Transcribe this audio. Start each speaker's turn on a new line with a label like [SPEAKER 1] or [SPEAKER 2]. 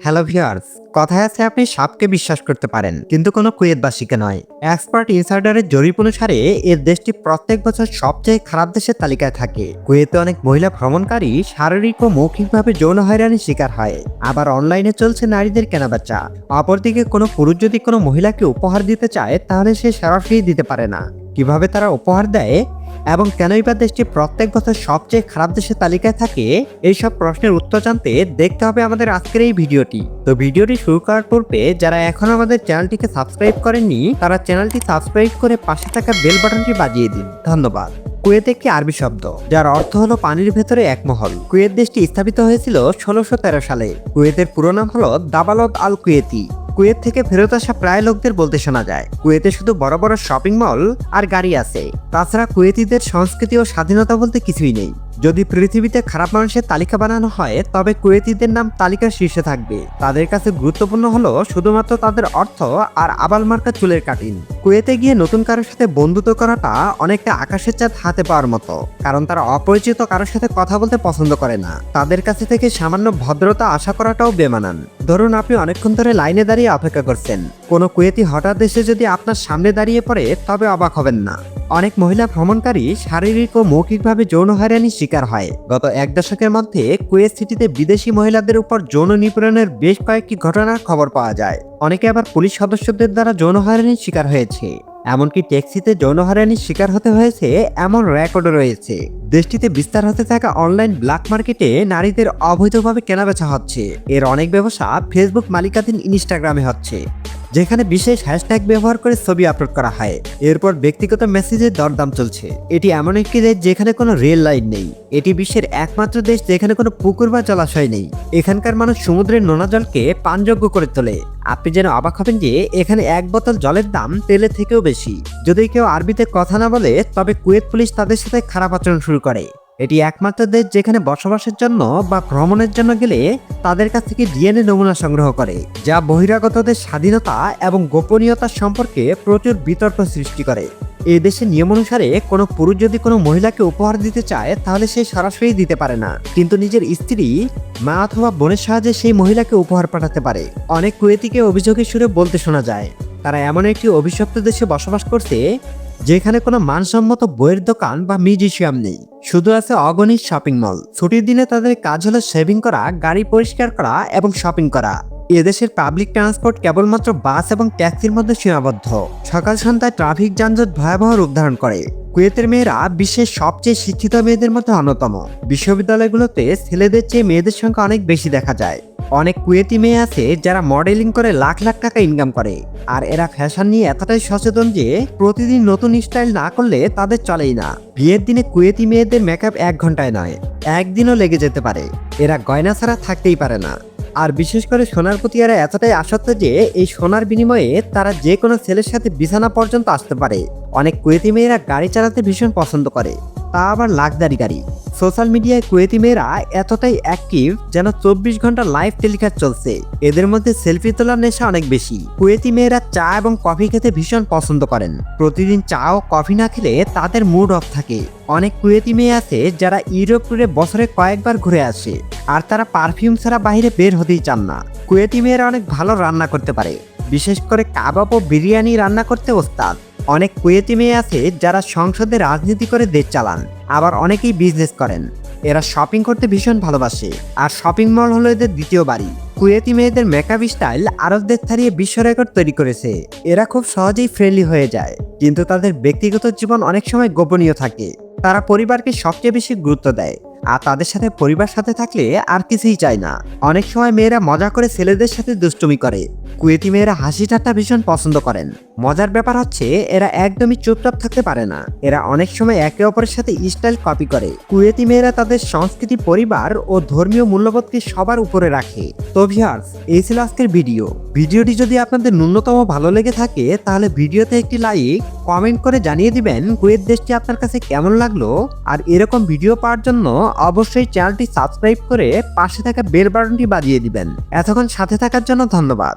[SPEAKER 1] Hello viewers কথায় আছে আপনি সাপকে বিশ্বাস করতে পারেন, কিন্তু কোনো কুয়েতবাসীকে নয়। এক্সপার্ট ইনসাইডারের জরিপ অনুসারে, এর দেশটি প্রত্যেক বছর সবচেয়ে খারাপ দেশের তালিকায় থাকে। কুয়েতে অনেক মহিলা ভ্রমণকারী শারীরিক ও মৌখিকভাবে যৌন হয়রানির শিকার হয়। আবার অনলাইনে চলছে নারীদের কেনাবেচা। অপরদিকে কোনো পুরুষ যদি কোনো মহিলাকে উপহার দিতে চায়, তাহলে সে সরাসরি দিতে পারে না। কীভাবে তারা উপহার দেয়? এবং কেনই বা দেশটি প্রত্যেক বছর সবচেয়ে খারাপ দেশের তালিকায় থাকে? এইসব প্রশ্নের উত্তর জানতে দেখতে হবে আমাদের আজকের এই ভিডিওটি। তো ভিডিওটি শুরু করার পূর্বে যারা এখন আমাদের চ্যানেলটিকে সাবস্ক্রাইব করেননি, তারা চ্যানেলটি সাবস্ক্রাইব করে পাশে থাকা বেল বাটনটি বাজিয়ে দিন। ধন্যবাদ। কুয়েত একটি আরবি শব্দ, যার অর্থ হলো পানির ভেতরে এক মহল। কুয়েত দেশটি স্থাপিত হয়েছিল ষোলোশো সালে। কুয়েতের পুরো নাম হলো দাবালত আল কুয়েতি কুয়েত থেকে ফেরত আসা প্রায় লোকদের বলতে শোনা যায়। কুয়েতে শুধু বড় বড় শপিং মল আর গাড়ি আছে। তাছাড়া কুয়েতিদের সংস্কৃতি ও স্বাধীনতা বলতে কিছুই নেই। যদি পৃথিবীতে খারাপ মানুষের তালিকা বানানো হয়, তবে কুয়েতিদের নাম তালিকার শীর্ষে থাকবে। তাদের কাছে গুরুত্বপূর্ণ হলো শুধুমাত্র তাদের অর্থ আর আবাল মার্কা চুলের কাটিন কুয়েতে গিয়ে নতুন কারোর সাথে বন্ধুত্ব করাটা অনেকটা আকাশের চাঁদ হাতে পাওয়ার মতো। কারণ তারা অপরিচিত কারোর সাথে কথা বলতে পছন্দ করে না। তাদের কাছে থেকে সামান্য ভদ্রতা আশা করাটাও বেমানান। ধরুন আপনি অনেকক্ষণ ধরে লাইনে দাঁড়িয়ে অপেক্ষা করছেন। কোনো কুয়েতি হঠাৎ এসে যদি আপনার সামনে দাঁড়িয়ে পড়ে, তবে অবাক হবেন না। অনেক মহিলা ভ্রমণকারী শারীরিক ও মৌখিকভাবে যৌন হয়রানির শিকার হয়। গত এক দশকের মধ্যে কুয়েত সিটিতে বিদেশি মহিলাদের উপর যৌন নিপীড়নের বেশ কয়েকটি ঘটনার খবর পাওয়া যায়। অনেকে আবার পুলিশ সদস্যদের দ্বারা যৌন হয়রানির শিকার হয়েছে। এমনকি ট্যাক্সিতে যৌন শিকার হতে হয়েছে এমন রেকর্ডও রয়েছে। দেশটিতে বিস্তার হতে থাকা অনলাইন ব্ল্যাক মার্কেটে নারীদের অবৈধভাবে কেনাবেচা হচ্ছে। এর অনেক ব্যবসা ফেসবুক মালিকাধীন ইনস্টাগ্রামে হচ্ছে। যেখানে বিশেষ হ্যাশট্যাগ ব্যবহার করে ছবি আপলোড করা হয়। এরপর ব্যক্তিগত মেসেজের দরদাম চলছে। এটি এমন একটি দেশ যেখানে কোনো রেল লাইন নেই। এটি বিশ্বের একমাত্র দেশ যেখানে কোনো পুকুর বা জলাশয় নেই। এখানকার মানুষ সমুদ্রের নোনা জলকে পানযোগ্য করে তোলে। আপনি যেন অবাক হবেন যে, এখানে এক বোতল জলের দাম তেলের থেকেও বেশি। যদি কেউ আরবিতে কথা না বলে, তবে কুয়েত পুলিশ তাদের সাথে খারাপ আচরণ শুরু করে। এটি একমাত্র দেশ যেখানে বসবাসের জন্য বা ভ্রমণের জন্য গেলে তাদের কাছ থেকে ডিএনএ নমুনা সংগ্রহ করে, যা বহিরাগতদের স্বাধীনতা এবং গোপনীয়তার সম্পর্কে প্রচুর বিতর্ক সৃষ্টি করে। এই দেশের নিয়ম অনুসারে কোনো পুরুষ যদি কোনো মহিলাকে উপহার দিতে চায়, তাহলে সে সরাসরি দিতে পারে না। কিন্তু নিজের স্ত্রী, মা অথবা বোনের সাহায্যে সেই মহিলাকে উপহার পাঠাতে পারে। অনেক কুয়েতিকে অভিযোগের সুরে বলতে শোনা যায়, তারা এমন একটি অভিশপ্ত দেশে বসবাস করছে যেখানে কোনো মানসম্মত বইয়ের দোকান বা মিউজিশিয়াম নেই। শুধু আছে অগণিত শপিং মল। ছুটির দিনে তাদের কাজ হলো সেভিং করা, গাড়ি পরিষ্কার করা এবং শপিং করা। এদেশের পাবলিক ট্রান্সপোর্ট কেবলমাত্র বাস এবং ট্যাক্সির মধ্যে সীমাবদ্ধ। সকাল সন্ধ্যায় ট্রাফিক যানজট ভয়াবহ রূপ ধারণ করে। কুয়েতের মেয়েরা বিশ্বের সবচেয়ে শিক্ষিত মেয়েদের মধ্যে অন্যতম। বিশ্ববিদ্যালয়গুলোতে ছেলেদের চেয়ে মেয়েদের সংখ্যা অনেক বেশি দেখা যায়। অনেক কুয়েতি মেয়ে আছে যারা মডেলিং করে লাখ লাখ টাকা ইনকাম করে। আর এরা ফ্যাশন নিয়ে এতটাই সচেতন যে প্রতিদিন নতুন স্টাইল না করলে তাদের চলেই না। বিয়ের দিনে কুয়েতি মেয়েদের মেকআপ এক ঘন্টায় নয়, একদিনও লেগে যেতে পারে। এরা গয়না ছাড়া থাকতেই পারে না। আর বিশেষ করে সোনার প্রতি এরা এতটাই আসক্ত যে এই সোনার বিনিময়ে তারা যে কোনো ছেলের সাথে বিছানা পর্যন্ত আসতে পারে। অনেক কুয়েতি মেয়েরা গাড়ি চালাতে ভীষণ পছন্দ করে। তা আবার লাখদারি গাড়ি। সোশ্যাল মিডিয়ায় কুয়েতি মেয়েরা এতটাই অ্যাক্টিভ যেন চব্বিশ ঘণ্টা লাইভ টেলিকাস্ট চলছে। এদের মধ্যে সেলফি তোলার নেশা অনেক বেশি। কুয়েতি মেয়েরা চা এবং কফি খেতে ভীষণ পছন্দ করেন। প্রতিদিন চা ও কফি না খেলে তাদের মুড অফ থাকে। অনেক কুয়েতি মেয়ে আছে যারা ইউরোপ ট্যুরে বছরে কয়েকবার ঘুরে আসে, আর তারা পারফিউম ছাড়া বাইরে বের হতেই চান না। কুয়েতি মেয়েরা অনেক ভালো রান্না করতে পারে। বিশেষ করে কাবাব ও বিরিয়ানি রান্না করতে ওস্তাদ। অনেক কুয়েতি মেয়ে আছে যারা সংসদে রাজনীতি করে দেশ চালান, আবার অনেকেই বিজনেস করেন। এরা শপিং করতে ভীষণ ভালোবাসে, আর শপিং মল হলো এদের দ্বিতীয় বাড়ি। কুয়েতি মেয়েদের মেকআপ স্টাইল আরবদের ছাড়িয়ে বিশ্ব রেকর্ড তৈরি করেছে। এরা খুব সহজেই ফ্রেন্ডলি হয়ে যায়, কিন্তু তাদের ব্যক্তিগত জীবন অনেক সময় গোপনীয় থাকে। তারা পরিবারকে সবচেয়ে বেশি গুরুত্ব দেয়, আর তাদের সাথে পরিবার সাথে থাকলে আর কিছুই চায় না। অনেক সময় মেয়েরা মজা করে ছেলেদের সাথে দুষ্টুমি করে। কুয়েতি মেয়েরা হাসি ঠাট্টা ভীষণ পছন্দ করেন। মজার ব্যাপার হচ্ছে, এরা একদমই চুপচাপ থাকতে পারে না। এরা অনেক সময় একে অপরের সাথে স্টাইল কপি করে। কুয়েতি মেয়েরা তাদের সংস্কৃতি, পরিবার ও ধর্মীয় মূল্যবোধকে সবার উপরে রাখে। তো ভিউয়ার্স এই ছিল আজকের ভিডিও। ভিডিওটি যদি আপনাদের ন্যূনতম ভালো লেগে থাকে, তাহলে ভিডিওতে একটি লাইক কমেন্ট করে জানিয়ে দিবেন কুয়েত দেশটি আপনার কাছে কেমন লাগল। আর এরকম ভিডিও পাওয়ার জন্য অবশ্যই চ্যানেলটি সাবস্ক্রাইব করে পাশে থাকা বেল বাটনটি বাজিয়ে দিবেন। এতক্ষণ সাথে থাকার জন্য ধন্যবাদ।